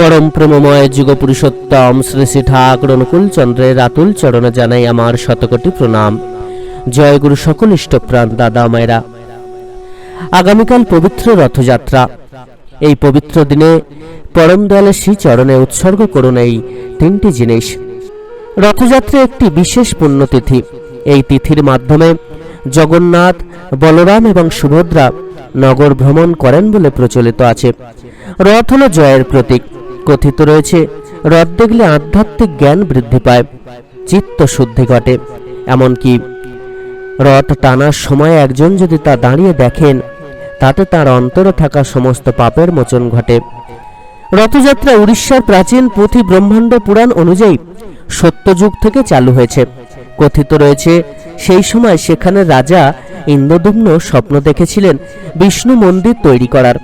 পরম প্রেমময় যুগ পুরুষোত্তম শ্রী শ্রী ঠাকুর অনুকূল চন্দ্রের আতুল চরণে জানাই আমার শতকোটি প্রণাম। জয় গুরু সকল ইষ্টপ্রাণ দাদা মায়েরা। আগামীকাল পবিত্র রথযাত্রা। এই পবিত্র দিনে পরম দয়ালের শ্রী চরণে উৎসর্গ করুন এই তিনটি জিনিস। রথযাত্রা একটি বিশেষ পুণ্যতিথি। এই তিথির মাধ্যমে জগন্নাথ, বলরাম এবং সুভদ্রা নগর ভ্রমণ করেন বলে প্রচলিত আছে। রথ হল জয়ের প্রতীক। কথিত রয়েছে রথ দেখলে আধ্যাত্মিক জ্ঞান বৃদ্ধি পায়, চিত্ত শুদ্ধি ঘটে। এমনকি রথ টানার সময় একজন যদি তা দাঁড়িয়ে দেখেন, তাতে তার অন্তরে থাকা সমস্ত পাপের মোচন ঘটে। রথযাত্রা উড়িষ্যার প্রাচীন পুঁথি ব্রহ্মাণ্ড পুরাণ অনুযায়ী সত্যযুগ থেকে চালু হয়েছে। কথিত রয়েছে, সেই সময় সেখানে রাজা ইন্দ্রদুম্ন স্বপ্ন দেখেছিলেন বিষ্ণু মন্দির তৈরি করার।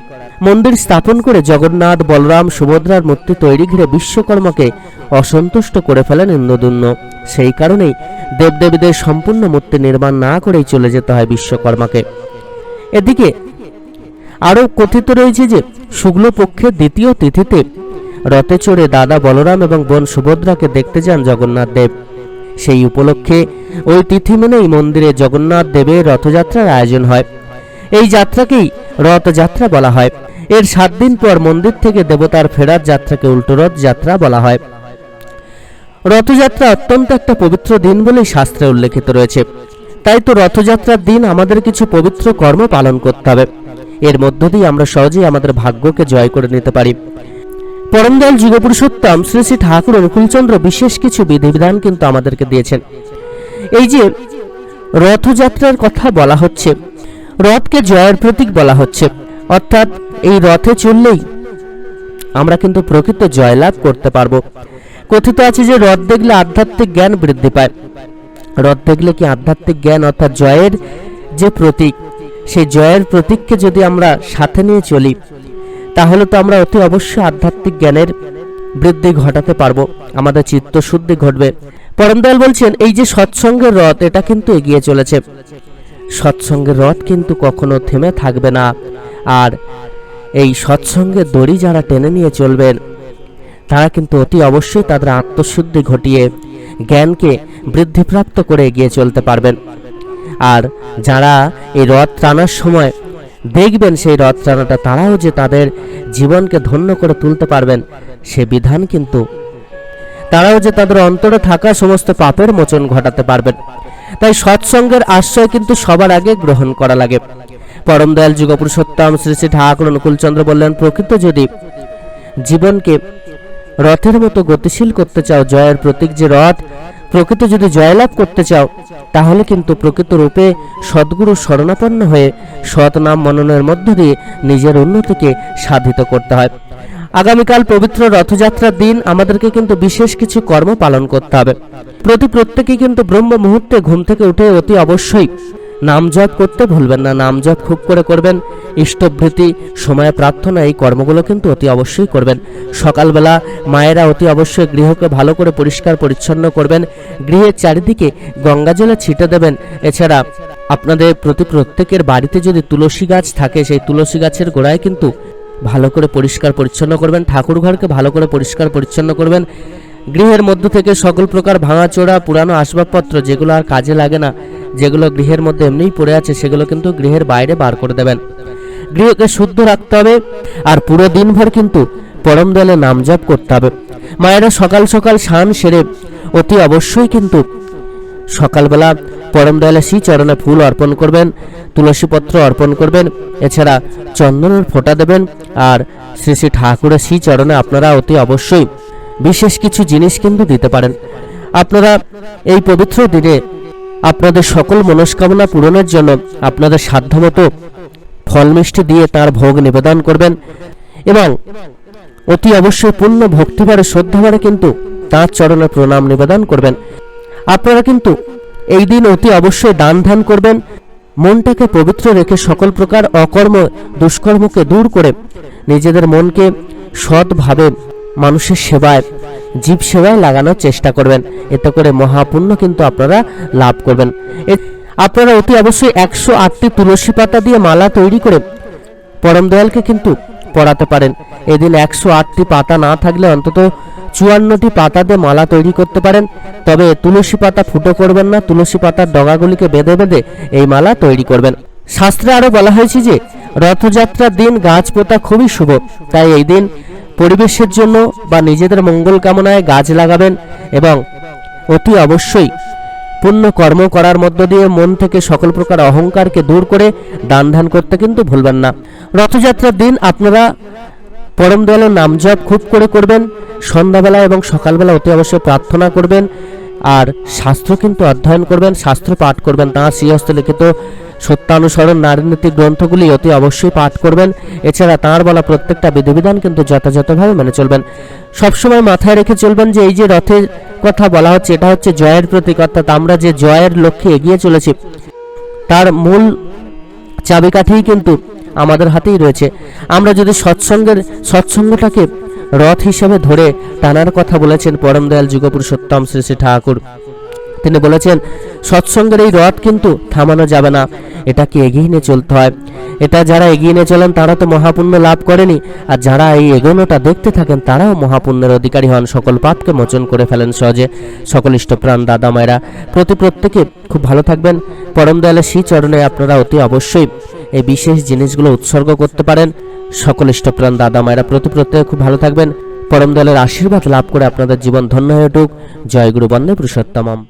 মন্দির স্থাপন করে জগন্নাথ, বলরাম, সুভদ্রার মূর্তি তৈরি ঘিরে বিশ্বকর্মাকে অসন্তুষ্ট করে ফেলেন ইন্দ্রদুম্ন সেই কারণেই দেবদেবীদের সম্পূর্ণ মূর্তি নির্মাণ না করেই চলে যেতে হয় বিশ্বকর্মাকে। এদিকে আরও কথিত রয়েছে যে, শুক্লপক্ষের দ্বিতীয় তিথিতে রথে চড়ে দাদা বলরাম এবং বোন সুভদ্রাকে দেখতে যান জগন্নাথ দেব। সেই উপলক্ষে ওই তিথি মেনেই মন্দিরে জগন্নাথ দেবের রথযাত্রার আয়োজন হয়। এই যাত্রাকেই রথযাত্রা বলা হয়। এর সাত দিন পর মন্দির থেকে দেবতার ফেরার যাত্রাকে উল্টো রথ যাত্রা বলা হয়। রথযাত্রা অত্যন্ত একটা পবিত্র দিন বলেই শাস্ত্রে উল্লেখিত রয়েছে। তাই তো রথযাত্রার দিন আমাদের কিছু পবিত্র কর্ম পালন করতে হবে। এর মধ্য দিয়ে আমরা সহজেই আমাদের ভাগ্যকে জয় করে নিতে পারি। পরমদয়াল যুগপুরুষোত্তম শ্রী শ্রী ঠাকুর অনুকূলচন্দ্র বিশেষ কিছু বিধিবিধান কিন্তু আমাদেরকে দিয়েছেন। এই যে রথযাত্রার কথা বলা হচ্ছে, রথকে জয়ের প্রতীক বলা হচ্ছে। অর্থাৎ এই রথে চললেই আমরা কিন্তু প্রকৃত জয়লাভ করতে পারব। কথিত আছে যে রথ দেখলে আধ্যাত্মিক জ্ঞান বৃদ্ধি পায়। রথ দেখলে কি আধ্যাত্মিক জ্ঞান অর্থাৎ জয়ের যে প্রতীক সেই জয়ের প্রতীককে যদি আমরা সাথে নিয়ে চলি, তাহলে তো আমরা অতি অবশ্যই আধ্যাত্মিক জ্ঞানের বৃদ্ধি ঘটাতে পারব। আমাদের চিত্তশুদ্ধি ঘটবে। পরমদয়াল বলছেন, এই যে সৎসঙ্গের রথ, এটা কিন্তু এগিয়ে চলেছে। সৎসঙ্গের রথ কিন্তু কখনো থেমে থাকবে না। আর এই সৎসঙ্গের দড়ি যারা টেনে নিয়ে চলবেন, তারা কিন্তু অতি অবশ্যই তাদের আত্মশুদ্ধি ঘটিয়ে জ্ঞানকে বৃদ্ধিপ্রাপ্ত করে এগিয়ে চলতে পারবেন। আর যারা এই রথ টানার সময় দেখবেন সেই রথ টানাটা, তারাও যে তাদের জীবনকে ধন্য করে তুলতে পারবেন, সে বিধান কিন্তু তারাও যে তাদের অন্তরে থাকা সমস্ত পাপের মোচন ঘটাতে পারবেন। তাই সৎসঙ্গের আশ্রয় কিন্তু সবার আগে গ্রহণ করা লাগে। পরম দয়াল যুগপুরুষোত্তম শ্রী শ্রী ঠাকুর অনুকূলচন্দ্র বললেন, প্রকৃত যদি জীবনকে রথের মতো গতিশীল করতে চাও, জয়ের প্রতীক যে রথ, প্রকৃত যদি জয়লাভ করতে চাও, তাহলে কিন্তু প্রকৃত রূপে সদ্গুরু শরণাপন্ন হয়ে সৎ নাম মননের মধ্য দিয়ে নিজের উন্নতিকে সাধিত করতে হয়। আগামীকাল পবিত্র রথযাত্রার দিন আমাদেরকে কিন্তু বিশেষ কিছু কর্ম পালন করতে হবে। প্রতি প্রত্যেকেই কিন্তু ব্রহ্ম মুহূর্তে ঘুম থেকে উঠে অতি অবশ্যই নাম জপ করতে ভুলবেন না নাম জপ খুব করে করবেন। ইষ্টভৃতি সময় প্রার্থনা, এই কর্মগুলো কিন্তু অতি অবশ্যই করবেন। সকালবেলা মায়েরা অতি অবশ্যই গৃহকে ভালো করে পরিষ্কার পরিচ্ছন্ন করবেন। গৃহের চারিদিকে গঙ্গা জলে ছিটে দেবেন। এছাড়া আপনাদের প্রতি প্রত্যেকের বাড়িতে যদি তুলসী গাছ থাকে, সেই তুলসী গাছের গোড়ায় কিন্তু ভালো করে পরিষ্কার পরিচ্ছন্ন করবেন, ঠাকুর ঘরকে ভালো করে পরিষ্কার পরিচ্ছন্ন করবেন। গৃহের মধ্য থেকে সকল প্রকার ভাঙাচোরা, পুরানো আসবাবপত্র যেগুলো আর কাজে লাগে না যেগুলো গৃহের মধ্যে এমনিই পড়ে আছে, সেগুলো কিন্তু গৃহের বাইরে বার করে দেবেন। গৃহকে শুদ্ধ রাখতে হবে আর পুরো দিনভর কিন্তু পরম দলে নাম জপ করতে হবে। মায়েরা সকাল সকাল স্নান সেরে অতি অবশ্যই কিন্তু সকালবেলা পরম দয়ালে শ্রী চরণে ফুল অর্পণ করবেন, তুলসীপত্র অর্পণ করবেন, এছাড়া চন্দনের ফোঁটা দেবেন আর শ্রী শ্রী ঠাকুরের শ্রী চরণে আপনারা অতি অবশ্যই বিশেষ কিছু জিনিস কিন্তু দিতে পারেন। আপনারা এই পবিত্র দিনে আপনাদের সকল মনস্কামনা পূরণের জন্য আপনাদের সাধ্যমতো ফল মিষ্টি দিয়ে তার ভোগ নিবেদন করবেন এবং অতি অবশ্যই পূর্ণ ভক্তিভারে, শ্রদ্ধাভারে কিন্তু তাঁর চরণে প্রণাম নিবেদন করবেন। আপনারা কিন্তু এই দিন অতি অবশ্যই দান ধ্যান করবেন, মনটাকে পবিত্র রেখে সকল প্রকার অকর্ম, দুষ্কর্মকে দূর করে নিজেদের মনকে সৎভাবে মানুষের সেবায় জীব সেবায় লাগানোর চেষ্টা করবেন। এতে করে মহাপুণ্য কিন্তু আপনারা লাভ করবেন। আপনারা অতি অবশ্যই একশো আটটি তুলসী পাতা দিয়ে মালা তৈরি করে পরম দয়ালকে কিন্তু পরাতে পারেন। এদিন একশো আটটি পাতা না থাকলে অন্তত চুয়ান্নটি পাতা দিয়ে মালা তৈরি করতে পারেন। তবে তুলসী পাতা ফুটো করবেন না, তুলসী পাতার ডগাগুলিকে বেঁধে বেঁধে এই মালা তৈরি করবেন। শাস্ত্রে আরও বলা হয়েছে যে, রথযাত্রার দিন গাছ পোতা খুবই শুভ। তাই এই দিন পরিবেশের জন্য বা নিজেদের মঙ্গল কামনায় গাছ লাগাবেন এবং অতি অবশ্যই পুণ্য কর্ম করার মধ্য দিয়ে মন থেকে সকল প্রকার অহংকারকে দূর করে দান ধ্যান করতে কিন্তু ভুলবেন না। রথযাত্রার দিন আপনারা পরম দয়ালের নাম জপ খুব করে করবেন, সন্ধ্যাবেলা এবং সকালবেলা অতি অবশ্যই প্রার্থনা করবেন, আর শাস্ত্র কিন্তু অধ্যয়ন করবেন, শাস্ত্র পাঠ করবেন তাঁর শ্রীহস্ত লিখিত সত্যানুসরণ নারীনীতি গ্রন্থগুলি অতি অবশ্যই পাঠ করবেন। এছাড়া তাঁর বলা প্রত্যেকটা বিধিবিধান কিন্তু যথাযথভাবে মেনে চলবেন। সবসময় মাথায় রেখে চলবেন যে এই যে রথের কথা বলা হচ্ছে, এটা হচ্ছে জয়ের প্রতীক, অর্থাৎ আমরা যে জয়ের লক্ষ্যে এগিয়ে চলেছি, তার মূল চাবিকাঠিই কিন্তু আমাদের হাতেই রয়েছে। আমরা যদি সৎসঙ্গের, সৎসঙ্গটাকে রথ হিসেবে ধরে টানার কথা বলেছেন পরম দয়াল যুগপুরুষোত্তম শ্রী শ্রী ঠাকুর। তিনি বলেছেন, সৎসঙ্গের এই রথ কিন্তু থামানো যাবে না। এটাকে এগিয়ে নিয়ে চলতে হয়। এটা যারা এগিয়ে নিয়ে চলেন, তারা তো মহাপুণ্য লাভ করেনি। আর যারা এই এগোনোটা দেখতে থাকেন, তারাও মহাপুণ্যের অধিকারী হন। সকল পাপকে মোচন করে ফেলেন সহজে। সকল ইষ্টপ্রাণ দাদা মায়েরা, প্রতি প্রত্যেকে খুব ভালো থাকবেন। পরম দয়ালের শ্রী চরণে আপনারা অতি অবশ্যই এই বিশেষ জিনিসগুলো উৎসর্গ করতে পারেন। সকল ইষ্টপ্রাণ দাদা মায়েরা, প্রতি প্রত্যেকে খুব ভালো থাকবেন। পরম দয়ালের আশীর্বাদ লাভ করে আপনাদের জীবন ধন্য হয়ে উঠুক। জয় গুরু বন্দে পুরুষোত্তমম